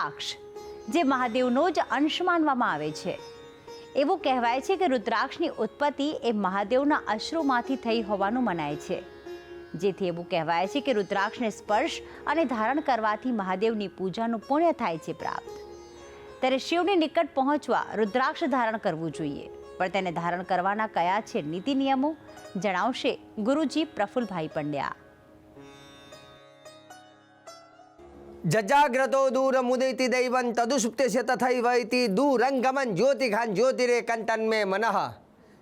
રુદ્રાક્ષ, જે મહાદેવનો જ અંશ માનવામાં આવે છે. એવું કહેવાય છે કે રુદ્રાક્ષની ઉત્પત્તિ એ મહાદેવના અશ્રુમાંથી થઈ હોવાનું મનાય છે. જેથી એવું કહેવાય છે કે રુદ્રાક્ષને સ્પર્શ અને ધારણ કરવાથી મહાદેવની પૂજાનું પુણ્ય થાય છે પ્રાપ્ત. ત્યારે શિવની નિકટ પહોંચવા રુદ્રાક્ષ ધારણ કરવું જોઈએ, પણ તેને ધારણ કરવાના કયા છે નીતિ નિયમો જણાવશે ગુરુજી પ્રફુલભાઈ પંડ્યા. જજાગ્રતો દૂર મુદૈતિ દૈવન તદુસુપ્તે તથૈવૈતિ દૂરંગમન જ્યોતિખાન જ્યોતિરે કંટન મે મનઃ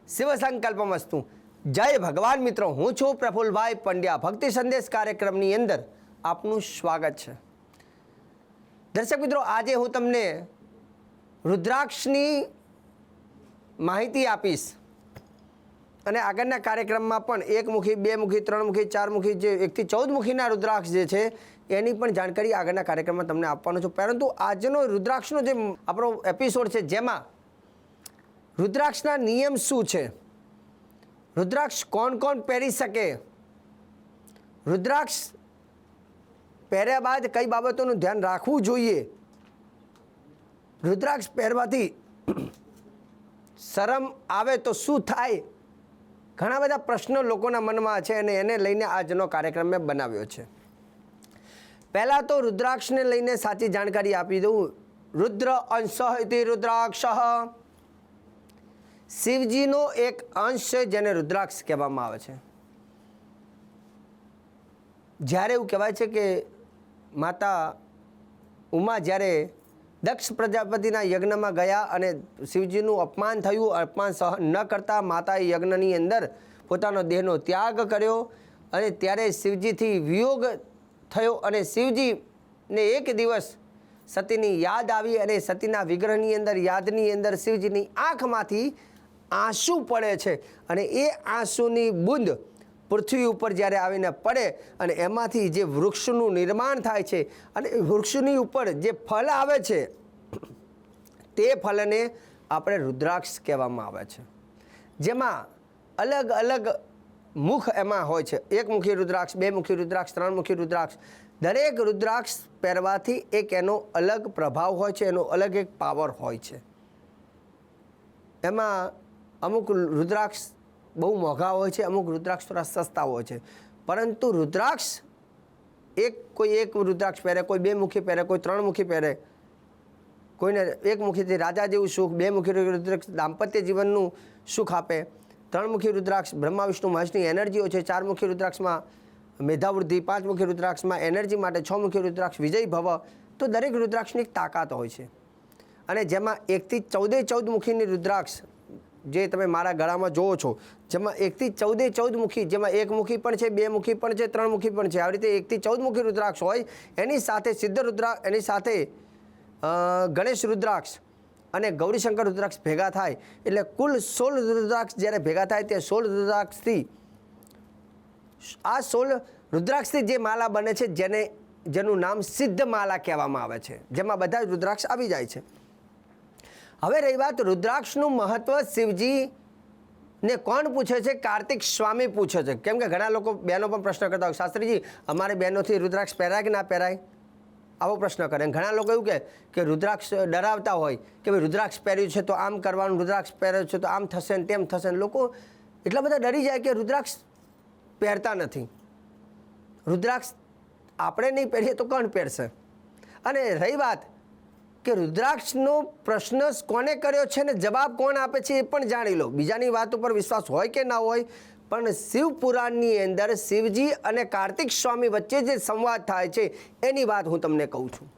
શિવ સંકલ્પમસ્તુ જય ભગવાન મિત્રો હું છું પ્રફુલભાઈ પંડ્યા ભક્તિ સંદેશ કાર્યક્રમની અંદર આપનું સ્વાગત છે દર્શક મિત્રો આજે હું તમને રુદ્રાક્ષની માહિતી આપીશ અને આગળના કાર્યક્રમમાં પણ એક મુખી બે મુખી ત્રણ મુખી ચાર મુખી જે એકથી ચૌદ મુખીના રુદ્રાક્ષ જે છે એની પણ જાણકારી આગળના કાર્યક્રમમાં તમને આપવાનો છું. પરંતુ આજનો રુદ્રાક્ષનો જે આપણો એપિસોડ છે, જેમાં રુદ્રાક્ષના નિયમ શું છે? રુદ્રાક્ષ કોણ કોણ પહેરી શકે? રુદ્રાક્ષ પહેર્યા બાદ કઈ બાબતોનું ધ્યાન રાખવું જોઈએ? રુદ્રાક્ષ પહેરવાથી શરમ આવે તો શું થાય? ઘણા બધા પ્રશ્નો લોકોના મનમાં છે અને એને લઈને આજનો કાર્યક્રમ મેં બનાવ્યો છે. પહેલાં તો રુદ્રાક્ષને લઈને સાચી જાણકારી આપી દઉં. રુદ્ર અંશ રુદ્રાક્ષ. શિવજીનો એક અંશ છે જેને રુદ્રાક્ષ કહેવામાં આવે છે. જ્યારે એવું કહેવાય છે કે માતા ઉમા જ્યારે દક્ષ પ્રજાપતિના યજ્ઞમાં ગયા અને શિવજીનું અપમાન થયું, અપમાન સહન ન કરતા માતાએ યજ્ઞની અંદર પોતાનો દેહનો ત્યાગ કર્યો અને ત્યારે શિવજીથી વિયોગ થયો અને શિવજીને એક દિવસ સતીની યાદ આવી અને સતીના વિગ્રહની અંદર, યાદની અંદર શિવજીની આંખમાંથી આંસુ પડે છે અને એ આંસુની બુંદ પૃથ્વી ઉપર જ્યારે આવીને પડે અને એમાંથી જે વૃક્ષનું નિર્માણ થાય છે અને વૃક્ષની ઉપર જે ફળ આવે છે, તે ફળને આપણે રુદ્રાક્ષ કહેવામાં આવે છે. જેમાં અલગ અલગ મુખ એમાં હોય છે. એક મુખી રુદ્રાક્ષ, બે મુખી રુદ્રાક્ષ, ત્રણ મુખી રુદ્રાક્ષ. દરેક રુદ્રાક્ષ પહેરવાથી એક એનો અલગ પ્રભાવ હોય છે, એનો અલગ એક પાવર હોય છે. એમાં અમુક રુદ્રાક્ષ બહુ મોંઘા હોય છે, અમુક રુદ્રાક્ષ થોડા સસ્તા હોય છે. પરંતુ રુદ્રાક્ષ, એક કોઈ એક રુદ્રાક્ષ પહેરે, કોઈ બે મુખી પહેરે, કોઈ ત્રણ મુખી પહેરે, કોઈને એક મુખીથી રાજા જેવું સુખ, બે મુખી રુદ્રાક્ષ દાંપત્ય જીવનનું સુખ આપે. ત્રણ મુખી રુદ્રાક્ષ બ્રહ્મા, વિષ્ણુ, મહેશની એનર્જીઓ છે. ચાર મુખ્ય રુદ્રાક્ષમાં મેધાવૃદ્ધિ પાંચ મુખ્ય રુદ્રાક્ષમાં એનર્જી માટે છ મુખી રુદ્રાક્ષ વિજય ભવ. તો દરેક રુદ્રાક્ષની તાકાત હોય છે. અને જેમાં એકથી ચૌદે ચૌદ મુખીની રુદ્રાક્ષ જે તમે મારા ગળામાં જોવો છો, જેમાં એકથી ચૌદે ચૌદ મુખી, જેમાં એક મુખી પણ છે, બે મુખી પણ છે, ત્રણ મુખી પણ છે, આવી રીતે એકથી ચૌદ મુખી રુદ્રાક્ષ હોય. એની સાથે સિદ્ધ રુદ્રાક્ષ એની સાથે ગણેશ રુદ્રાક્ષ અને ગૌરીશંકર રુદ્રાક્ષ ભેગા થાય એટલે કુલ સોળ રુદ્રાક્ષ જ્યારે ભેગા થાય તે સોળ રુદ્રાક્ષથી આ સોળ રુદ્રાક્ષથી જે માલા બને છે જેને, જેનું નામ સિદ્ધ માલા કહેવામાં આવે છે, જેમાં બધા રુદ્રાક્ષ આવી જાય છે. હવે રહી વાત રુદ્રાક્ષનું મહત્વ શિવજી ને કોણ પૂછે છે? કાર્તિક સ્વામી પૂછે છે. કેમ કે ઘણા લોકો બહેનો પણ પ્રશ્ન કરતા હોય, શાસ્ત્રીજી, અમારે બહેનોથી રુદ્રાક્ષ પહેરાય કે ના પહેરાય? આવો પ્રશ્ન કરે. ઘણા લોકો એવું કે રુદ્રાક્ષ ડરાવતા હોય કે ભાઈ રુદ્રાક્ષ પહેર્યું છે તો આમ કરવાનું, રુદ્રાક્ષ પહેર્યું છે તો આમ થશે ને તેમ થશે ને લોકો એટલા બધા ડરી જાય કે રુદ્રાક્ષ પહેરતા નથી. રુદ્રાક્ષ આપણે નહીં પહેરીએ તો કોણ પહેરશે? અને રહી વાત કે રુદ્રાક્ષનો પ્રશ્ન કોને કર્યો છે ને જવાબ કોણ આપે છે એ પણ જાણી લો. બીજાની વાત ઉપર વિશ્વાસ હોય કે ના હોય પણ શિવ પુરાણની અંદર શિવજી અને કાર્તિક સ્વામી વચ્ચે જે સંવાદ થાય છે, એની વાત હું તમને કહું છું.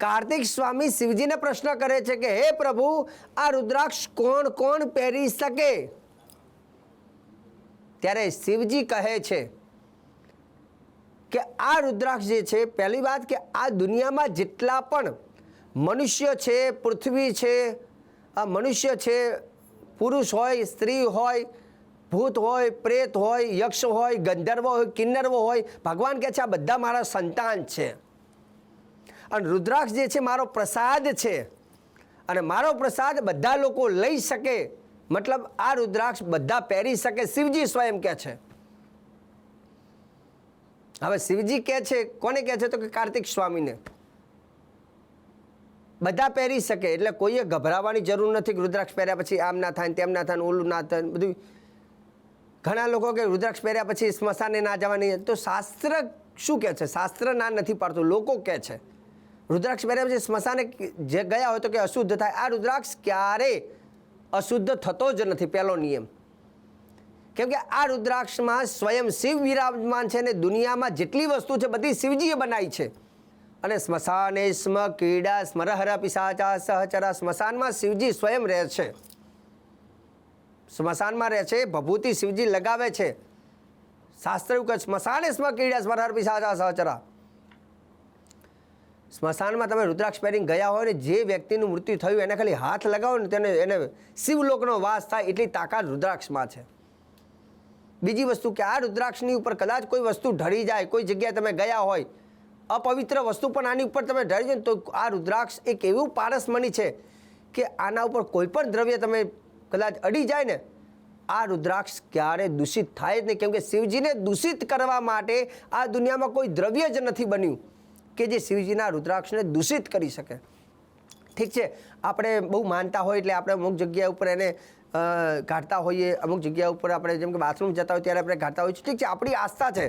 કાર્તિક સ્વામી શિવજીને પ્રશ્ન કરે છે કે, હે પ્રભુ, આ રુદ્રાક્ષ કોણ કોણ પહેરી શકે? ત્યારે શિવજી કહે છે કે, આ રુદ્રાક્ષ જે છે, પહેલી વાત કે આ દુનિયામાં જેટલા પણ મનુષ્ય છે, પૃથ્વી છે, આ મનુષ્ય છે, પુરુષ હોય, સ્ત્રી હોય ભૂત હોય, પ્રેત હોય, યક્ષ હોય, ગંધર્વ હોય, કિન્નર્વ હોય, ભગવાન કહે છે, આ બધા મારા સંતાન છે. અને રુદ્રાક્ષ જે છે, મારો પ્રસાદ છે. અને મારો પ્રસાદ બધા લોકો લઈ શકે. મતલબ, આ રુદ્રાક્ષ બધા પહેરી શકે. શિવજી સ્વયં કહે છે. હવે શિવજી કહે છે, કોને કહે છે? તો કે કાર્તિક સ્વામીને. બધા પહેરી શકે, એટલે કોઈએ ગભરાવાની જરૂર નથી રુદ્રાક્ષ પહેર્યા પછી આમ ના થાય તેમ ના થાય ઓલું ના થાય બધું. ઘણા લોકો કે રુદ્રાક્ષ પહેર્યા પછી સ્મશાને ના જવાની, તો શાસ્ત્ર શું કહે છે? શાસ્ત્ર ના નથી પાડતું, લોકો કહે છે. રુદ્રાક્ષ પહેર્યા પછી સ્મશાને જે ગયા હોય તો કે અશુદ્ધ થાય. આ રુદ્રાક્ષ ક્યારે અશુદ્ધ થતો જ નથી, પહેલો નિયમ. કેમ કે આ રુદ્રાક્ષમાં સ્વયં શિવ વિરાજમાન છે ને દુનિયામાં જેટલી વસ્તુ છે, બધી શિવજીએ બનાવી છે. અને સ્મશાને સ્મ કીડા સ્મરહર પિસાચા સહચરા, સ્મશાનમાં શિવજી સ્વયં રહે છે. સ્મશાનમાં રહે છે, ભભૂતિ શિવજી લગાવે છે. શાસ્ત્ર એવું કહે સ્મશાને સ્મ કીડા સ્મરહર પિશાચા સહચરા. સ્મશાનમાં તમે રુદ્રાક્ષ પહેરીને ગયા હોય ને જે વ્યક્તિનું મૃત્યુ થયું, એને ખાલી હાથ લગાવો ને તેને, એને શિવલોકનો વાસ થાય એટલી તાકાત રુદ્રાક્ષમાં છે. બીજી વસ્તુ કે આ રુદ્રાક્ષની ઉપર કદાચ કોઈ વસ્તુ ઢળી જાય, કોઈ જગ્યાએ તમે ગયા હોય, અપવિત્ર વસ્તુ પણ આની ઉપર તમે ઢળી જાય તો આ રુદ્રાક્ષ એક એવું પારસમણી છે કે આના ઉપર કોઈ પણ દ્રવ્ય તમે કદાચ અડી જાય ને આ રુદ્રાક્ષ ક્યારે દૂષિત થાય જ નહીં. કેમ કે શિવજીને દૂષિત કરવા માટે આ દુનિયામાં કોઈ દ્રવ્ય જ નથી બન્યું કે જે શિવજીના રુદ્રાક્ષને દૂષિત કરી શકે. ઠીક છે આપણે બહુ માનતા હોય એટલે આપણે અમુક જગ્યા ઉપર એને અ, કાઢતા હોઈએ અમુક જગ્યા ઉપર આપણે જેમ કે બાથરૂમ જતા હોય ત્યારે આપણે કાઢતા હોઈએ ઠીક છે આપણી આસ્થા છે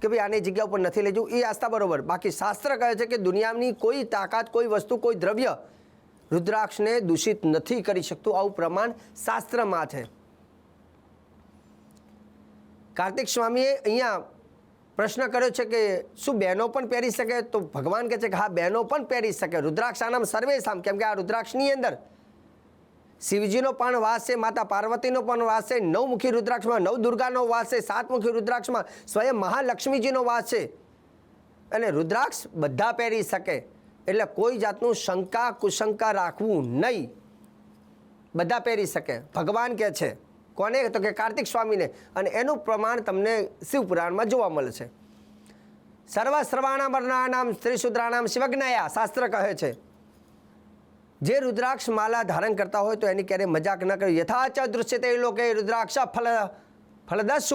કે ભાઈ આની જગ્યા ઉપર નથી લઈ જવું. એ આસ્થા બરોબર. બાકી શાસ્ત્ર કહે છે કે દુનિયાની કોઈ તાકાત કોઈ વસ્તુ કોઈ દ્રવ્ય રુદ્રાક્ષને દૂષિત નથી કરી શકતું. આવું પ્રમાણ શાસ્ત્રમાં છે. કાર્તિક સ્વામીએ અહીંયા પ્રશ્ન કર્યો છે કે, શું બહેનો પણ પહેરી શકે? તો ભગવાન કહે છે કે, હા, બહેનો પણ પહેરી શકે. રુદ્રાક્ષ આનામ સર્વેશામ કેમ કે આ રુદ્રાક્ષની અંદર શિવજીનો પણ વાસ છે, માતા પાર્વતીનો પણ વાસ છે, નવમુખી રુદ્રાક્ષમાં, નવ દુર્ગાનો વાસ છે, સાતમુખી રુદ્રાક્ષમાં સ્વયં મહાલક્ષ્મીજીનો વાસ છે. અને રુદ્રાક્ષ બધા પહેરી શકે. એટલે કોઈ જાતનું શંકા, કુશંકા રાખવું નહીં. બધા પહેરી શકે. ભગવાન કહે છે. કોને? તો કે કાર્તિક સ્વામીને. અને એનું પ્રમાણ તમને શિવપુરાણમાં જોવા મળે છે સર્વ સર્વાણામ વર્ણાનામ ત્રિશુદ્રાણામ શિવજ્ઞાયા શાસ્ત્ર કહે છે. જે રુદ્રાક્ષ માલા ધારણ કરતા હોય તો એની ક્યારેય મજાક ન કરે. યથાચ દૃશ્યતે લોકો રૂદ્રાક્ષ ફલ ફલદસ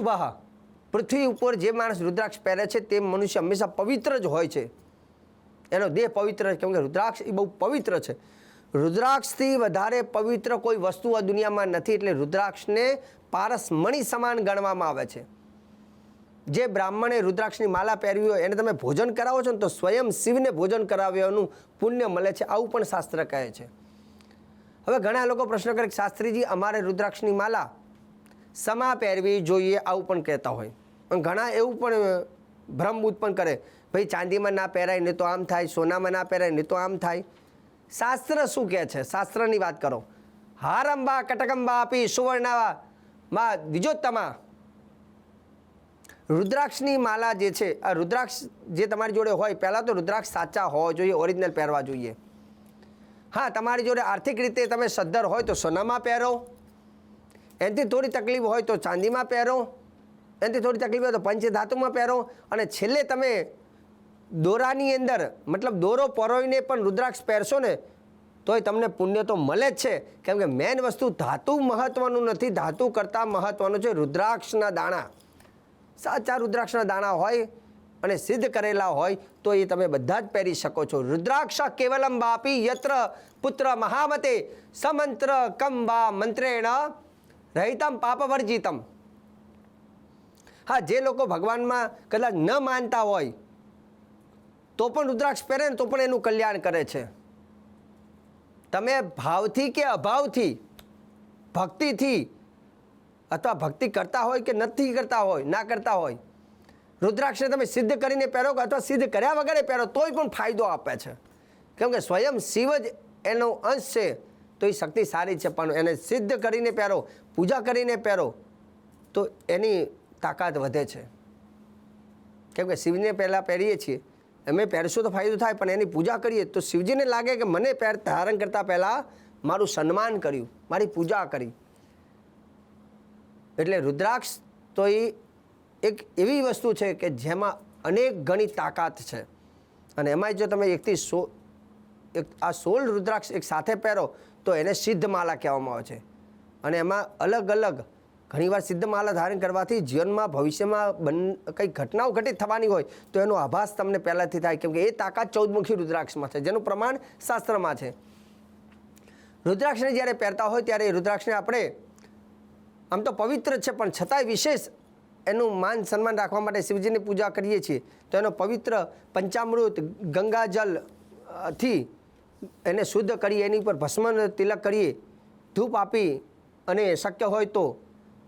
પૃથ્વી ઉપર જે માણસ રુદ્રાક્ષ પહેરે છે તે મનુષ્ય હંમેશા પવિત્ર જ હોય છે. એનો દેહ પવિત્ર છે કેમ કે રુદ્રાક્ષ એ બહુ પવિત્ર છે. રુદ્રાક્ષથી વધારે પવિત્ર કોઈ વસ્તુ આ દુનિયામાં નથી એટલે રુદ્રાક્ષને પારસમણી સમાન ગણવામાં આવે છે. જે બ્રાહ્મણે રુદ્રાક્ષની માલા પહેરવી હોય એને તમે ભોજન કરાવો છો ને તો સ્વયં શિવને ભોજન કરાવ્યાનું પુણ્ય મળે છે. આવું પણ શાસ્ત્ર કહે છે. હવે ઘણા લોકો પ્રશ્ન કરે કે શાસ્ત્રીજી, અમારે રુદ્રાક્ષની માલા સમા પહેરવી જોઈએ આવું પણ કહેતા હોય. પણ ઘણા એવું પણ ભ્રમ ઉત્પન્ન કરે. ભાઈ, ચાંદીમાં ના પહેરાય ને તો આમ થાય, સોનામાં ના પહેરાય ને તો આમ થાય. શાસ્ત્ર શું કહે છે? શાસ્ત્રની વાત કરો. હારંબા, કટકંબા આપી સુવર્ણાવા. માં, દ્વિજોત્તમા. રુદ્રાક્ષની માલા જે છે, આ રુદ્રાક્ષ જે તમારી જોડે હોય, પહેલાં તો રુદ્રાક્ષ સાચા હોવા જોઈએ, ઓરિજિનલ પહેરવા જોઈએ. હા, તમારી જોડે આર્થિક રીતે તમે સદ્ધર હોય તો સોનામાં પહેરો. એનાથી થોડી તકલીફ હોય તો ચાંદીમાં પહેરો. એનાથી થોડી તકલીફ હોય તો પંચધાતુમાં પહેરો. અને છેલ્લે તમે દોરાની અંદર, મતલબ દોરો પરોઈને પણ રુદ્રાક્ષ પહેરશો ને, તોય તમને પુણ્ય તો મળે જ છે. કેમ કે મેન વસ્તુ ધાતુ મહત્વનું નથી, ધાતુ કરતાં મહત્વનું છે રુદ્રાક્ષના દાણા. સાચા રુદ્રાક્ષના દાણા હોય અને સિદ્ધ કરેલા હોય, તો એ તમે બધા જ પહેરી શકો છો. રુદ્રાક્ષ કેવલમ બાપી યત્ર પુત્ર મહામતે સમંત્ર કંબા મંત્રેણ રહિતમ પાપવર્જિતમ. હા, જે લોકો ભગવાનમાં કદાચ ન માનતા હોય તો પણ રુદ્રાક્ષ પહેરે ને તો પણ એનું કલ્યાણ કરે છે. તમે ભાવથી કે અભાવથી, ભક્તિથી અથવા ભક્તિ કરતા હોય કે નથી કરતા હોય, ના કરતા હોય, રુદ્રાક્ષને તમે સિદ્ધ કરીને પહેરો કે અથવા સિદ્ધ કર્યા વગર પહેરો, તોય પણ ફાયદો આપે છે. કેમ કે સ્વયં શિવ જ એનો અંશ છે, તો એ શક્તિ સારી છે, પણ એને સિદ્ધ કરીને પહેરો, પૂજા કરીને પહેરો, તો એની તાકાત વધે છે. કેમ કે શિવને પહેલાં પહેરીએ છીએ અમે પહેરશું તો ફાયદો થાય, પણ એની પૂજા કરીએ તો શિવજીને લાગે કે મને પહેર ધારણ કરતાં પહેલાં મારું સન્માન કર્યું, મારી પૂજા કરી. એટલે રુદ્રાક્ષ તો એ એક એવી વસ્તુ છે કે જેમાં અનેક ગણી તાકાત છે. અને એમાં જો તમે એકથી સો, એક, આ સોળ રુદ્રાક્ષ એક સાથે પહેરો, તો એને સિદ્ધ માલા કહેવામાં આવે છે. અને એમાં અલગ અલગ ઘણીવાર સિદ્ધ માલા ધારણ કરવાથી જીવનમાં, ભવિષ્યમાં બન, કંઈ ઘટનાઓ ઘટિત થવાની હોય, તો એનો આભાસ તમને પહેલાંથી થાય. કેમ કે એ તાકાત ચૌદમુખી રુદ્રાક્ષમાં છે, જેનું પ્રમાણ શાસ્ત્રમાં છે. રુદ્રાક્ષને જ્યારે પહેરતા હોય, ત્યારે એ રુદ્રાક્ષને આપણે, આમ તો પવિત્ર છે, પણ છતાંય વિશેષ એનું માન સન્માન રાખવા માટે શિવજીની પૂજા કરીએ છીએ, તો એનો પવિત્ર પંચામૃત, ગંગાજલથી એને શુદ્ધ કરી એની પર ભસ્મ તિલક કરીએ, ધૂપ આપી અને શક્ય હોય તો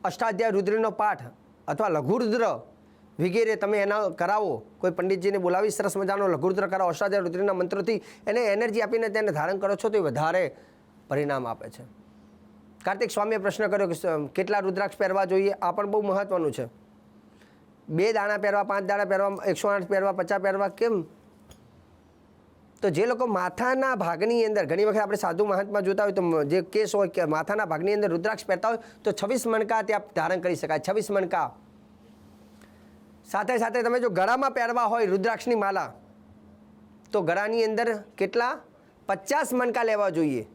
અષ્ટાધ્યાય રુદ્રનો પાઠ અથવા લઘુરુદ્ર વગેરે તમે એના કરાવો. કોઈ પંડિતજીને બોલાવી સરસ મજાનો લઘુરુદ્ર કરાવો. અષ્ટાધ્યાય રુદ્રના મંત્રોથી એને એનર્જી આપીને તેને ધારણ કરો છો તો એ વધારે પરિણામ આપે છે. કાર્તિક સ્વામીએ પ્રશ્ન કર્યો કે કેટલા રુદ્રાક્ષ પહેરવા જોઈએ? આ પણ બહુ મહત્વનું છે. બે દાણા પહેરવા, પાંચ દાણા પહેરવા, એકસો આઠ પહેરવા, પચાસ પહેરવા, કેમ? તો જે લોકો માથાના ભાગની અંદર, ઘણી વખત આપણે સાધુ મહાત્મા જોતા હોય તો જે કેસ હોય કે માથાના ભાગની અંદર રુદ્રાક્ષ પહેરતા હોય તો છવ્વીસ મણકા ત્યાં ધારણ કરી શકાય. છવ્વીસ મણકા. સાથે સાથે તમે જો ગળામાં પહેરવા હોય રુદ્રાક્ષની માલા, તો ગળાની અંદર કેટલા? પચાસ મણકા લેવા જોઈએ.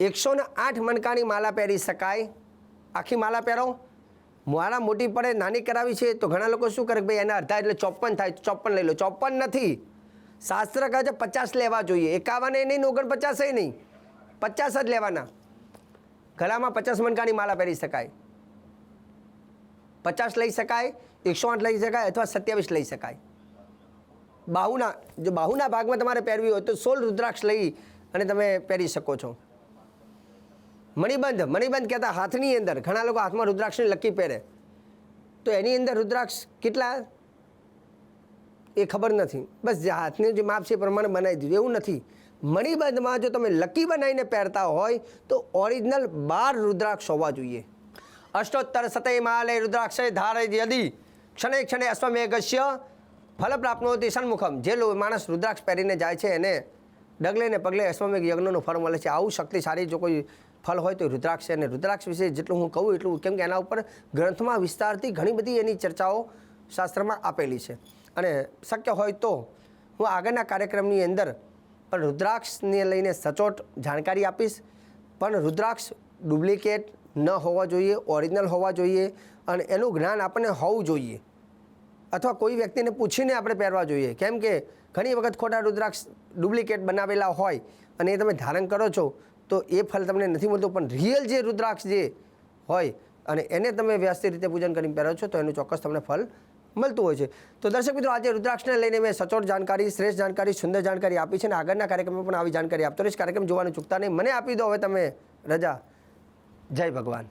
એકસો ને આઠ મણકાની માલા પહેરી શકાય. આખી માલા પહેરો. માળા મોટી પડે, નાની કરાવી છે, તો ઘણા લોકો શું કરે ભાઈ એના અડધા એટલે ચોપન થાય, ચોપન લઈ લો. ચોપન નથી. શાસ્ત્ર કહે છે પચાસ લેવા જોઈએ. એકાવન નહીં, ઓગણપચાસ નહીં. પચાસ જ લેવાના. ગળામાં પચાસ મણકાની માલા પહેરી શકાય. પચાસ લઈ શકાય, એકસો આઠ લઈ શકાય અથવા સત્યાવીસ લઈ શકાય. બાહુના, જો બાહુના ભાગમાં તમારે પહેરવી હોય તો સોળ રુદ્રાક્ષ લઈ અને તમે પહેરી શકો છો. મણિબંધ મણિબંધ કહેતા હાથની અંદર ઘણા લોકો હાથમાં રુદ્રાક્ષની લકી પહેરે. તો એની અંદર રુદ્રાક્ષ કેટલા? એ ખબર નથી. બસ જે જે માપ છે એ પ્રમાણે બનાવી દીધું. એવું નથી. મણિબંધમાં જો તમે લકી બનાવીને પહેરતા હોય, તો ઓરિજિનલ બાર રુદ્રાક્ષ હોવા જોઈએ. અષ્ટોત્તર સતય માલય રુદ્રાક્ષય ધારે યદિ. ક્ષણે ક્ષણે અશ્વમેઘસ્ય ફલ પ્રાપ્નોતિ સન્મુખમ જે માણસ રુદ્રાક્ષ પહેરીને જાય છે, એને ડગલે ને પગલે અશ્વમેઘ યજ્ઞનું ફળ મળે છે. આવું શક્તિશાળી જો કોઈ ફળ હોય, તો રુદ્રાક્ષ છે. અને રુદ્રાક્ષ વિશે જેટલું હું કહું, એટલું કેમ કે એના ઉપર ગ્રંથમાં વિસ્તારથી ઘણી બધી એની ચર્ચાઓ શાસ્ત્રમાં આપેલી છે. અને શક્ય હોય તો હું આગળના કાર્યક્રમની અંદર પણ રુદ્રાક્ષને લઈને સચોટ જાણકારી આપીશ. પણ રુદ્રાક્ષ ડુપ્લિકેટ ન હોવા જોઈએ, ઓરિજિનલ હોવા જોઈએ અને એનું જ્ઞાન આપણને હોવું જોઈએ. અથવા કોઈ વ્યક્તિને પૂછીને આપણે પહેરવા જોઈએ. કેમ કે ઘણી વખત ખોટા રુદ્રાક્ષ ડુપ્લિકેટ બનાવેલા હોય અને એ તમે ધારણ કરો છો, તો એ ફલ તમને નથી મળતું. પણ રિયલ જે રુદ્રાક્ષ જે હોય અને એને તમે વ્યવસ્થિત રીતે પૂજન કરીને પહેરો છો, તો એનું ચોક્કસ તમને ફલ મળતું હોય છે. તો દર્શક મિત્રો, આજે રુદ્રાક્ષને લઈને મેં સચોટ જાણકારી, શ્રેષ્ઠ જાણકારી, સુંદર જાણકારી આપી છે અને આગળના કાર્યક્રમમાં પણ આવી જાણકારી આપતો રહીશ. કાર્યક્રમ જોવાનું ચૂકતા નહીં. મને આપી દો હવે તમે રજા. જય ભગવાન.